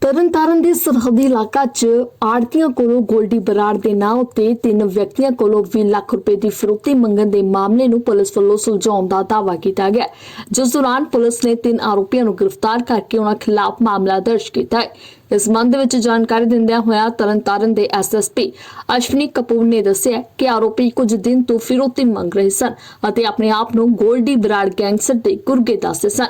ਤਰਨਤਾਰਨ ਦੇ ਸਰਹੱਦੀ ਇਲਾਕਾ 'ਚ ਆੜਤੀਆਂ ਕੋਲੋਂ ਗੋਲਡੀ ਬਰਾੜ ਦੇ ਨਾਂ ਉੱਤੇ ਤਿੰਨ ਵਿਅਕਤੀਆਂ ਕੋਲੋਂ 20 ਲੱਖ ਰੁਪਏ ਦੀ ਫਿਰੌਤੀ ਮੰਗਣ ਦੇ ਮਾਮਲੇ ਨੂੰ ਪੁਲਿਸ ਵੱਲੋਂ ਸੁਲਝਾਉਣ ਦਾ ਦਾਅਵਾ ਕੀਤਾ ਗਿਆ। ਜਿਸ ਦੌਰਾਨ ਪੁਲਿਸ ਨੇ ਤਿੰਨ ਆਰੋਪੀਆਂ ਨੂੰ ਗ੍ਰਿਫਤਾਰ ਕਰਕੇ ਉਹਨਾਂ ਖਿਲਾਫ ਮਾਮਲਾ ਦਰਜ ਕੀਤਾ ਹੈ। ਇਸ ਸੰਬੰਧ ਵਿੱਚ ਜਾਣਕਾਰੀ ਦਿੰਦਿਆਂ ਹੋਇਆ ਤਰਨਤਾਰਨ ਦੇ ਐਸਐਸਪੀ ਅਸ਼ਵਨੀ ਕਪੂਰ ਨੇ ਦੱਸਿਆ ਕਿ ਆਰੋਪੀ ਕੁਝ ਦਿਨ ਤੋਂ ਫਿਰੌਤੀ ਮੰਗ ਰਹੇ ਸਨ ਅਤੇ ਆਪਣੇ ਆਪ ਨੂੰ ਗੋਲਡੀ ਬਰਾੜ ਗੈਂਗਸਟਰ ਦੇ ਗੁਰਗੇ ਦੱਸਦੇ ਸਨ।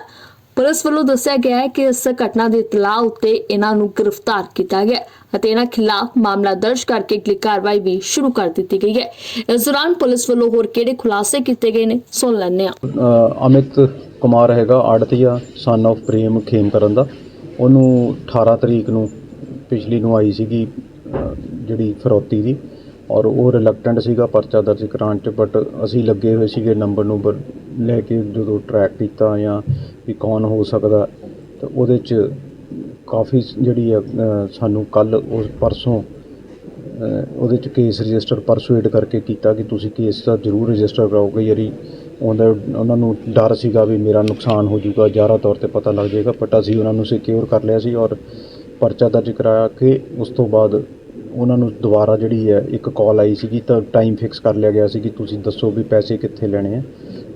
ਪੁਲਿਸ ਵੱਲੋਂ ਦੱਸਿਆ ਗਿਆ ਹੈ ਕਿ ਇਸ ਘਟਨਾ ਦੀ ਇਤਲਾਹ ਉੱਤੇ ਇਹਨਾਂ ਨੂੰ ਗ੍ਰਿਫਤਾਰ ਕੀਤਾ ਗਿਆ ਅਤੇ ਇਹਨਾਂ ਖਿਲਾਫ ਮਾਮਲਾ ਦਰਜ ਕਰਕੇ ਅਗਲੀ ਕਾਰਵਾਈ ਵੀ ਸ਼ੁਰੂ ਕਰ ਦਿੱਤੀ ਗਈ ਹੈ। ਇਸ ਦੌਰਾਨ ਪੁਲਿਸ ਵੱਲੋਂ ਹੋਰ ਕਿਹੜੇ ਖੁਲਾਸੇ ਕੀਤੇ ਗਏ ਨੇ, ਸੁਣ ਲੈਂਦੇ ਹਾਂ। ਅਮਿਤ ਕੁਮਾਰ ਹੈਗਾ, ਆੜਤੀਆ ਸਨ of ਪ੍ਰੇਮ ਖੇਮਕਰਨ ਦਾ। ਉਹਨੂੰ 18 ਤਰੀਕ ਨੂੰ ਪਿਛਲੀ ਨੂੰ ਆਈ ਸੀਗੀ ਜਿਹੜੀ ਫਰੋਤੀ ਦੀ। ਔਰ ਉਹ ਰਿਲੈਕਟੈਂਟ ਸੀਗਾ ਪਰਚਾ ਦਰਜ ਕਰਾਉਣ ਚ ਬਟ ਅਸੀਂ ਲੱਗੇ ਹੋਏ ਸੀਗੇ ਨੰਬਰ ਨੰਬਰ ਲੈ ਕੇ ਜਦੋਂ ਟਰੈਕ ਕੀਤਾ ਜਾਂ ਵੀ ਕੌਣ ਹੋ ਸਕਦਾ ਤਾਂ ਉਹਦੇ ਚ ਕਾਫੀ ਜਿਹੜੀ ਆ, ਸਾਨੂੰ ਕੱਲ ਉਸ ਪਰਸੋਂ ਉਹਦੇ ਚ ਕੇਸ ਰਜਿਸਟਰ ਪਰਸੂਏਟ ਕਰਕੇ ਕੀਤਾ ਕਿ ਤੁਸੀਂ ਕੇਸ ਦਾ ਜ਼ਰੂਰ ਰਜਿਸਟਰ ਕਰਾਓਗੇ ਯਾਰੀ ਉਹਦਾ ਉਹਨਾਂ ਨੂੰ ਡਰ ਸੀਗਾ ਵੀ ਮੇਰਾ ਨੁਕਸਾਨ ਹੋ ਜਾਊਗਾ ਜ਼ਿਆਦਾ ਤੌਰ ਤੇ ਪਤਾ ਲੱਗ ਜਾਏਗਾ ਬਟ ਅਸੀਂ ਉਹਨਾਂ ਨੂੰ ਸਿਕਿਉਰ ਕਰ ਲਿਆ ਸੀ ਔਰ ਪਰਚਾ ਦਰਜ ਕਰਾਇਆ ਕੇ ਉਸ ਤੋਂ ਬਾਅਦ ਉਹਨਾਂ ਨੂੰ ਦੁਬਾਰਾ ਜਿਹੜੀ ਹੈ ਇੱਕ ਕਾਲ ਆਈ ਸੀਗੀ ਤਾਂ ਟਾਈਮ ਫਿਕਸ ਕਰ ਲਿਆ ਗਿਆ ਸੀ ਕਿ ਤੁਸੀਂ ਦੱਸੋ ਵੀ ਪੈਸੇ ਕਿੱਥੇ ਲੈਣੇ ਆ।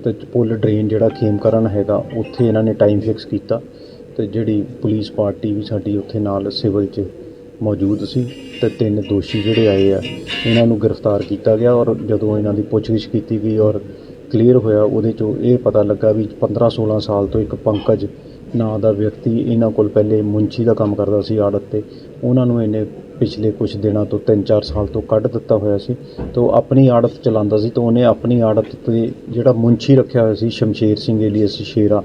ਤੇ ਪੁੱਲ ਡਰੇਨ ਜਿਹੜਾ ਖੇਮਕਰਨ ਹੈਗਾ, ਉੱਥੇ ਇਹਨਾਂ ਨੇ ਟਾਈਮ ਫਿਕਸ ਕੀਤਾ। ਤੇ ਜਿਹੜੀ ਪੁਲਿਸ ਪਾਰਟੀ ਵੀ ਸਾਡੀ ਉੱਥੇ ਨਾਲ ਸਿਵਲ 'ਚ ਮੌਜੂਦ ਸੀ ਤੇ ਤਿੰਨ ਦੋਸ਼ੀ ਜਿਹੜੇ ਆਏ ਆ, ਇਹਨਾਂ ਨੂੰ ਗ੍ਰਿਫਤਾਰ ਕੀਤਾ ਗਿਆ ਔਰ ਜਦੋਂ ਇਹਨਾਂ ਦੀ ਪੁੱਛਗਿੱਛ ਕੀਤੀ ਗਈ ਔਰ ਕਲੀਅਰ ਹੋਇਆ, ਉਹਦੇ ਚੋਂ ਇਹ ਪਤਾ ਲੱਗਾ ਵੀ 15 16 ਸਾਲ ਤੋਂ ਇੱਕ ਪੰਕਜ ਨਾਂ ਦਾ ਵਿਅਕਤੀ ਇਹਨਾਂ ਕੋਲ ਪਹਿਲੇ ਮੁਨਸ਼ੀ ਦਾ ਕੰਮ ਕਰਦਾ ਸੀ ਆੜਤ ਤੇ। ਉਹਨਾਂ ਨੂੰ ਇਹਨੇ ਪਿਛਲੇ ਕੁਛ ਦਿਨਾਂ ਤੋਂ 3-4 ਸਾਲ ਤੋਂ ਕੱਢ ਦਿੱਤਾ ਹੋਇਆ ਸੀ। ਤਾਂ ਉਹ ਆਪਣੀ ਆੜਤ ਚਲਾਉਂਦਾ ਸੀ ਤਾਂ ਉਹਨੇ ਆਪਣੀ ਆੜਤ ਤੇ ਜਿਹੜਾ ਮੁੰਚੀ ਰੱਖਿਆ ਹੋਇਆ ਸੀ, ਸ਼ਮਸ਼ੇਰ ਸਿੰਘ ਏਲੀਅਸ ਸ਼ੇਰਾ,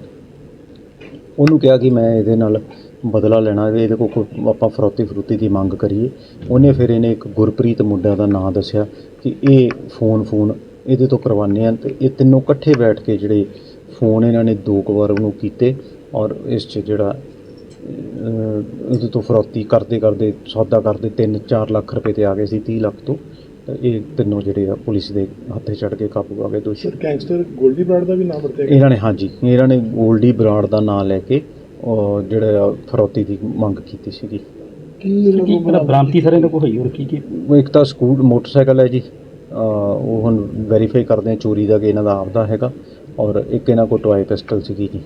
ਉਹਨੂੰ ਕਿਹਾ ਕਿ ਮੈਂ ਇਹਦੇ ਨਾਲ ਬਦਲਾ ਲੈਣਾ, ਇਹਦੇ ਕੋਲ ਕੋਈ ਆਪਾਂ ਫਰੋਤੀ ਫਰੂਤੀ ਦੀ ਮੰਗ ਕਰੀਏ। ਉਹਨੇ ਫਿਰ ਇਹਨੇ ਇੱਕ ਗੁਰਪ੍ਰੀਤ ਮੁੰਡਾ ਦਾ ਨਾਂ ਦੱਸਿਆ ਕਿ ਇਹ ਫੋਨ ਫੋਨ ਇਹਦੇ ਤੋਂ ਕਰਵਾਉਂਦੇ ਆ ਤੇ ਇਹ ਤਿੰਨੋਂ ਇਕੱਠੇ ਬੈਠ ਕੇ ਜਿਹੜੇ ਫੋਨ ਇਹਨਾਂ ਨੇ ਦੋ ਕੁ ਵਾਰ ਉਹਨੂੰ ਕੀਤੇ। ਔਰ ਇਸ 'ਚ ਜਿਹੜਾ ਉਹਦੇ ਤੋਂ ਫਰੌਤੀ ਕਰਦੇ ਕਰਦੇ ਸੌਦਾ ਕਰਦੇ 3-4 ਲੱਖ ਰੁਪਏ ਤੇ ਆ ਗਏ ਸੀ 30 ਲੱਖ ਤੋਂ। ਤਾਂ ਇਹ ਤਿੰਨੋਂ ਜਿਹੜੇ ਆ ਪੁਲਿਸ ਦੇ ਹੱਥੇ ਚੜ ਕੇ ਕਾਬੂ ਆ ਗਏ ਦੋਸ਼ੀ। ਸਰ ਗੈਂਗਸਟਰ ਗੋਲਡੀ ਬਰਾੜ ਦਾ ਵੀ ਨਾਮ ਵਰਤਿਆ ਗਿਆ? ਇਹਨਾਂ ਨੇ ਹਾਂਜੀ ਇਹਨਾਂ ਨੇ ਗੋਲਡੀ ਬਰਾੜ ਦਾ ਨਾਮ ਲੈ ਕੇ ਉਹ ਜਿਹੜਾ ਫਰੌਤੀ ਦੀ ਮੰਗ ਕੀਤੀ ਸੀਗੀ। ਕੀ ਇਹਨਾਂ ਨੂੰ ਮਤਲਬ ਬ੍ਰਾਂਤੀ ਸਾਰੇ ਨੂੰ ਕੋਈ ਹੋਈ ਹੋਰ ਕੀ ਕੀ? ਉਹ ਇੱਕ ਤਾਂ ਸਕੂਟ ਮੋਟਰਸਾਈਕਲ ਹੈ ਜੀ। ਅਹ ਉਹ ਹੁਣ ਵੈਰੀਫਾਈ ਕਰਦੇ ਆ ਚੋਰੀ ਦਾ ਕਿ ਇਹਨਾਂ ਦਾ ਆਪਦਾ ਹੈਗਾ। ਔਰ ਇੱਕ ਇਹਨਾਂ ਕੋਲ ਟੋਏ ਪਿਸਟਲ ਸੀਗੀ ਜੀ।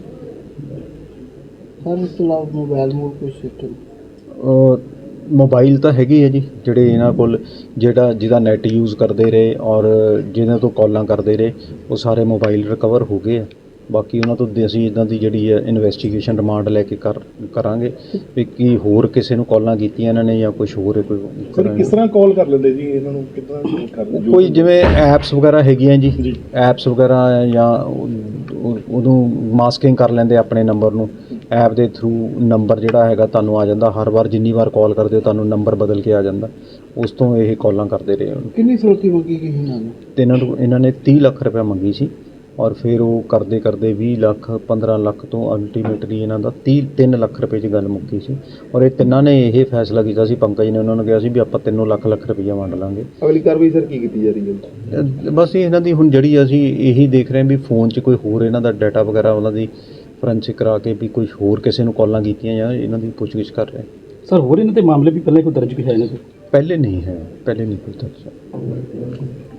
ਸਰ ਇਸ ਤੋਂ ਇਲਾਵਾ ਮੋਬਾਈਲ ਮੋਡ ਕੋਈ ਸਿਸਟਮ ਅਹ ਮੋਬਾਈਲ ਤਾਂ ਹੈਗੇ ਆ ਜੀ ਜਿਹੜੇ ਇਹਨਾਂ ਕੋਲ ਜਿਹੜਾ ਜਿਹਦਾ ਨੈਟ ਯੂਜ਼ ਕਰਦੇ ਰਹੇ ਔਰ ਜਿਹਨਾਂ ਤੋਂ ਕਾਲਾਂ ਕਰਦੇ ਰਹੇ ਉਹ ਸਾਰੇ ਮੋਬਾਈਲ ਰਿਕਵਰ ਹੋ ਗਏ ਆ। ਬਾਕੀ ਉਹਨਾਂ ਤੋਂ ਦੇ- ਅਸੀਂ ਇਦਾਂ ਦੀ ਜਿਹੜੀ ਹੈ ਇਨਵੈਸਟੀਗੇਸ਼ਨ ਰਿਮਾਂਡ ਲੈ ਕੇ ਕਰ ਕਰਾਂਗੇ ਵੀ ਕੀ ਹੋਰ ਕਿਸੇ ਨੂੰ ਕਾਲਾਂ ਕੀਤੀਆਂ ਇਹਨਾਂ ਨੇ ਜਾਂ ਕੁਝ ਹੋਰ ਹੈ ਕੋਈ ਸਰ। ਕਿਸ ਤਰ੍ਹਾਂ ਕਾਲ ਕਰ ਲੈਂਦੇ ਜੀ ਇਹਨਾਂ ਨੂੰ? ਕਿੱਦਾਂ ਕਰਦੇ ਜੋ- ਕੋਈ ਜਿਵੇਂ ਐਪਸ ਵਗੈਰਾ ਹੈਗੀਆਂ ਜੀ ਜੀ। ਐਪਸ ਵਗੈਰਾ ਜਾਂ ਉਹ- ਉਹ- ਉਹਨੂੰ ਮਾਸਕਿੰਗ ਕਰ ਲੈਂਦੇ ਆਪਣੇ ਨੰਬਰ ਨੂੰ। ਐਪ ਦੇ ਥਰੂ ਨੰਬਰ ਜਿਹੜਾ ਹੈਗਾ ਤੁਹਾਨੂੰ ਆ ਜਾਂਦਾ। ਹਰ ਵਾਰ ਜਿੰਨੀ ਵਾਰ ਕਾਲ ਕਰਦੇ ਹੋ ਤੁਹਾਨੂੰ ਨੰਬਰ ਬਦਲ ਕੇ ਆ ਜਾਂਦਾ। ਉਸ ਤੋਂ ਇਹ ਕਾਲਾਂ ਕਰਦੇ ਰਹੇ ਉਹਨੂੰ ਕਿੰਨੀ ਸਰੋਤੀ ਮੰਗੀ ਗਈ ਇਹਨਾਂ ਨੂੰ? ਤੇ ਇਹਨਾਂ ਨੂੰ ਇਹਨਾਂ ਨੇ 30 ਲੱਖ ਰੁਪਏ ਮੰਗੀ ਸੀ ਔਰ ਫਿਰ ਉਹ ਕਰਦੇ ਕਰਦੇ 20 ਲੱਖ 15 ਲੱਖ ਤੋਂ ਅਲਟੀਮੇਟਲੀ ਇਹਨਾਂ ਦਾ 30 3 ਲੱਖ ਰੁਪਏ 'ਚ ਗੱਲ ਮੁੱਕੀ ਸੀ। ਔਰ ਇਹ ਤਿੰਨਾਂ ਨੇ ਇਹ ਫੈਸਲਾ ਕੀਤਾ ਸੀ ਪੰਕਜ ਨੇ ਉਹਨਾਂ ਨੂੰ ਕਿਹਾ ਸੀ ਵੀ ਆਪਾਂ ਤਿੰਨੋਂ ਲੱਖ ਲੱਖ ਰੁਪਈਆ ਵੰਡ ਲਾਂਗੇ। ਅਗਲੀ ਕਾਰਵਾਈ ਸਰ ਕੀ ਕੀਤੀ ਜਾ ਰਹੀ ਹੈ? ਬਸ ਇਹ ਇਹਨਾਂ ਦੀ ਹੁਣ ਜਿਹੜੀ ਅਸੀਂ ਇਹੀ ਦੇਖ ਰਹੇ ਹਾਂ ਵੀ ਫੋਨ 'ਚ ਕੋਈ ਹੋਰ ਇਹਨਾਂ ਦਾ ਡਾਟਾ ਵਗੈਰਾ ਉਹਨਾਂ ਦੀ ਫੋਰੈਂਸਿਕ ਕਰਾ ਕੇ ਵੀ ਕੋਈ ਹੋਰ ਕਿਸੇ ਨੂੰ ਕਾਲਾਂ ਕੀਤੀਆਂ ਜਾਂ ਇਹਨਾਂ ਦੀ ਪੁੱਛਗਿੱਛ ਕਰ ਰਹੇ। ਸਰ ਹੋਰ ਇਹਨਾਂ ਤੇ ਮਾਮਲੇ ਵੀ ਪਹਿਲਾਂ ਕੋਈ ਦਰਜ ਕੀਤਾ ਇਹਨਾਂ ਤੇ ਪਹਿਲੇ ਨਹੀਂ ਹੈ ਪਹਿਲੇ ਨਹੀਂ ਕੋਈ ਦਰਜ